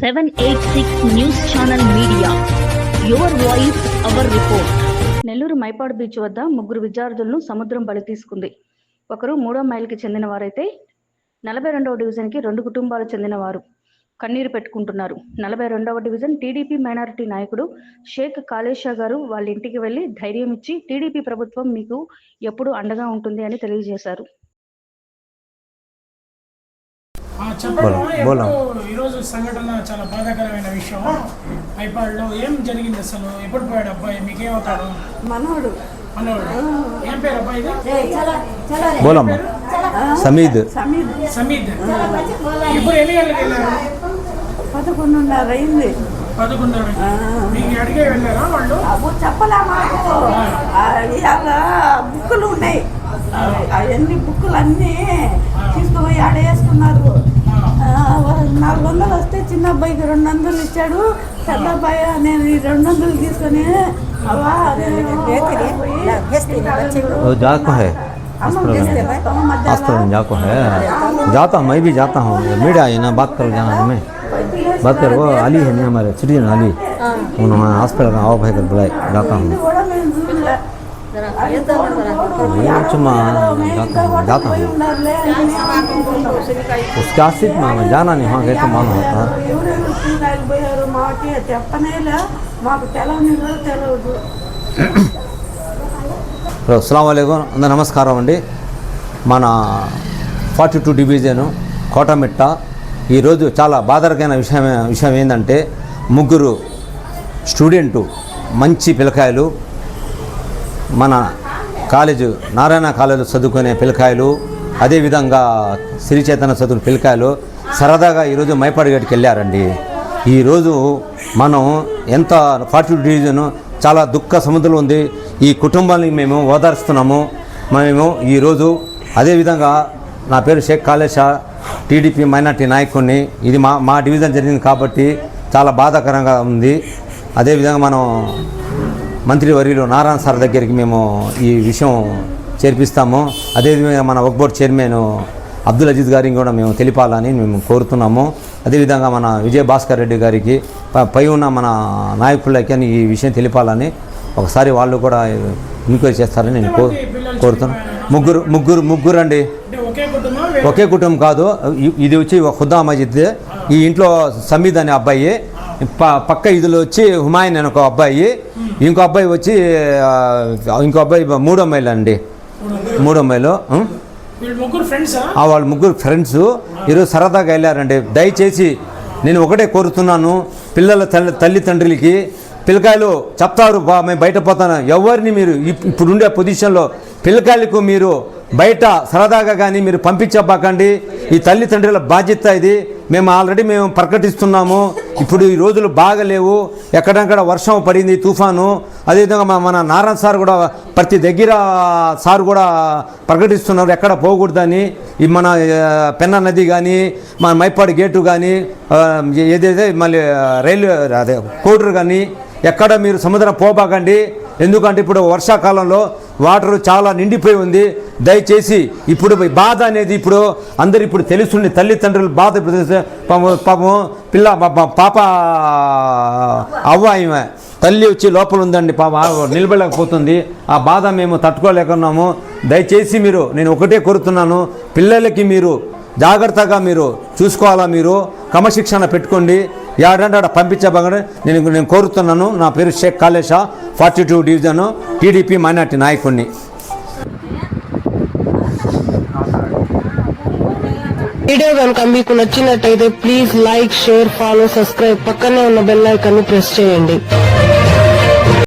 Seven eight six news channel media. Your voice our report. Nellore Mypadu beach వద్ద ముగ్గురు విద్యార్థులను సముద్రం బలి తీసుకుంది. ఒకరు మూడో మైల్కి చెందిన వారైతే నలభై రెండవ డివిజన్కి రెండు కుటుంబాలు చెందిన వారు కన్నీరు పెట్టుకుంటున్నారు. నలభై రెండవ డివిజన్ టీడీపీ మైనారిటీ నాయకుడు షేక్ కాళేషా గారు వాళ్ళ ఇంటికి వెళ్ళి ధైర్యం ఇచ్చి టీడీపీ ప్రభుత్వం మీకు ఎప్పుడు అండగా ఉంటుంది అని తెలియజేశారు. బోలో, ఈరోజు సంఘటన చాలా బాధాకరమైన విషయం ఐపాడ్లో ఏం జరిగింది అసలు? ఎప్పుడు పోయాడు అబ్బాయి? మీకేమవుతాడు? మనోడు మనోడు ఏం పేరు అబ్బాయి బోలమ్మ సమీద్. సమీద్. ఇప్పుడు ఎన్ని గంటలకు వెళ్ళారు? పదకొండున్నర అయింది. పదకొండు మీకు అడిగే వెళ్ళారా వాళ్ళు? చెప్పలే మాకు. ఆ, ఇవాళ బుక్కులు ఉన్నాయి. అవన్నీ బుక్కులు అన్నీ తీసుకుపోయి ఆడ వేసుకున్నారు ఆ, నాలుగు వందలు వస్తే చిన్న అబ్బాయికి రెండు వందలు ఇచ్చాడు పెద్ద అబ్బాయి నేను ఈ రెండు వందలు తీసుకొని అవ్వా, నేను పోయి वो जाको है అన్నం చేస్తే మధ్యాహ్నం हॉस्पिटल में जाको है जाता हूँ मैं भी जाता हूँ मीडिया है ना बात करो जाना तुम्हें बात करो वो अली है नहीं हमारे सिटीजन अली उन्होंने हॉस्पिटल में आओ भाई कर बुलाए जाता हूँ కూడా నేను చూడలే. ये चुम्मा जाता हूँ जाता हूँ ఉన్నారులే అని నేను అనుకుంటున్నాను. उसके आसिफ में मैं जाना नहीं वहाँ गए तो मालूम होता ఎవరెవరు శ్రీకాయలు పోయారు మాకి చెప్పనేలే మాకు తెలవని కూడా తెలియదు అస్సలం వాలేకం అందరు నమస్కారం అండి మన ఫార్టీ టూ డివిజన్ కోటమిట్ట ఈరోజు చాలా బాధాకరమైన విషయం విషయం ఏంటంటే ముగ్గురు స్టూడెంటు మంచి పిల్లకాయలు మన కాలేజు నారాయణ కాలేజీలో చదువుకునే పిల్లకాయలు అదేవిధంగా శ్రీచేతన చదువుకునే పిల్లకాయలు సరదాగా ఈరోజు మైపాడుగడికి వెళ్ళారండి. ఈరోజు మనం ఎంత ఫార్టీ డివిజన్ చాలా దుఃఖ సముద్రం ఉంది. ఈ కుటుంబాన్ని మేము ఓదార్స్తున్నాము. మేము ఈరోజు అదేవిధంగా నా పేరు షేక్ కాళేషా టీడీపీ మైనార్టీ నాయకుడిని. ఇది మా మా డివిజన్ జరిగింది కాబట్టి చాలా బాధాకరంగా ఉంది. అదేవిధంగా మనం మంత్రి వర్యులు నారాయణ సార్ దగ్గరికి మేము ఈ విషయం చేర్పిస్తాము. అదేవిధంగా మన వక్ బోర్డ్ చైర్మన్ అబ్దుల్ అజీజ్ గారికి కూడా మేము తెలిపాలని మేము కోరుతున్నాము. అదేవిధంగా మన విజయ భాస్కర్ రెడ్డి గారికి పై ఉన్న మన నాయకులకి అని ఈ విషయం తెలిపాలని ఒకసారి వాళ్ళు కూడా ఎంక్వైరీ చేస్తారని నేను కో కోరుతున్నాను ముగ్గురు ముగ్గురు ముగ్గురు అండి. ఒకే కుటుంబం కాదు. ఇది వచ్చి హుదా మజిద్. ఈ ఇంట్లో సమీద్ అనే అబ్బాయి. ప- పక్క ఇదిలో వచ్చి హుమాయూన్ అనే ఒక అబ్బాయి. ఇంకో అబ్బాయి వచ్చి ఇంకో అబ్బాయి మూడో మైలు అండి. మూడో మైలు? వీళ్ళు ముగ్గురు ఫ్రెండ్సా ఆ? వాళ్ళ ముగ్గురు ఫ్రెండ్స్ ఈరోజు సరదాగా వెళ్ళారండి. దయచేసి నేను ఒకటే కోరుతున్నాను పిల్లల తల్లి తల్లిదండ్రులకి పిల్లకాయలు చెప్తారు బా మేము బయట పోతాను. ఎవరిని మీరు ఇప్- ఇప్పుడుండే పొజిషన్లో పిల్లకాయలకు మీరు బయట సరదాగా కానీ మీరు పంపించబాకండి. ఈ తల్లిదండ్రుల బాధ్యత ఇది. మేము ఆల్రెడీ మేము ప్రకటిస్తున్నాము. ఇప్పుడు ఈ రోజులు బాగలేవు. ఎక్కడక్కడ వర్షం పడింది తుఫాను అదేవిధంగా మా- మన నారాయణ సార్ కూడా ప్రతి దగ్గర సార్ కూడా ప్రకటిస్తున్నారు ఎక్కడ పోకూడదని. ఈ మన పెన్న పెన్నా నది కానీ మన మైపాడు గేటు కానీ ఏదైతే మళ్ళీ రైల్వే అదే కోడూరు కానీ ఎక్కడ మీరు సముద్రం పోబాకండి. ఎందుకంటే ఇప్పుడు వర్షాకాలంలో వాటర్ చాలా నిండిపోయి ఉంది. దయచేసి ఇప్పుడు బాధ అనేది ఇప్పుడు అందరు ఇప్పుడు తెలుస్తుంది తల్లిదండ్రులు బాధ పాపం పిల్ల పాప పాప అవ్వ ఈమె. తల్లి వచ్చి లోపల ఉందండి పాప నిలబడలేకపోతుంది. ఆ బాధ మేము తట్టుకోలేకున్నాము. దయచేసి మీరు నేను ఒకటే కోరుతున్నాను. పిల్లలకి మీరు జాగ్రత్తగా మీరు చూసుకోవాలా మీరు? క్రమశిక్షణ పెట్టుకోండి. ఏడంటే ఆడ నేను నేను కోరుతున్నాను. నా పేరు Shaik Kalesha forty two division TDP minority నాయకుడిని వీడియో కనుక మీకు నచ్చినట్టయితే please like share follow subscribe పక్కనే ఉన్న బెల్ ఐకాన్ని ప్రెస్ చేయండి.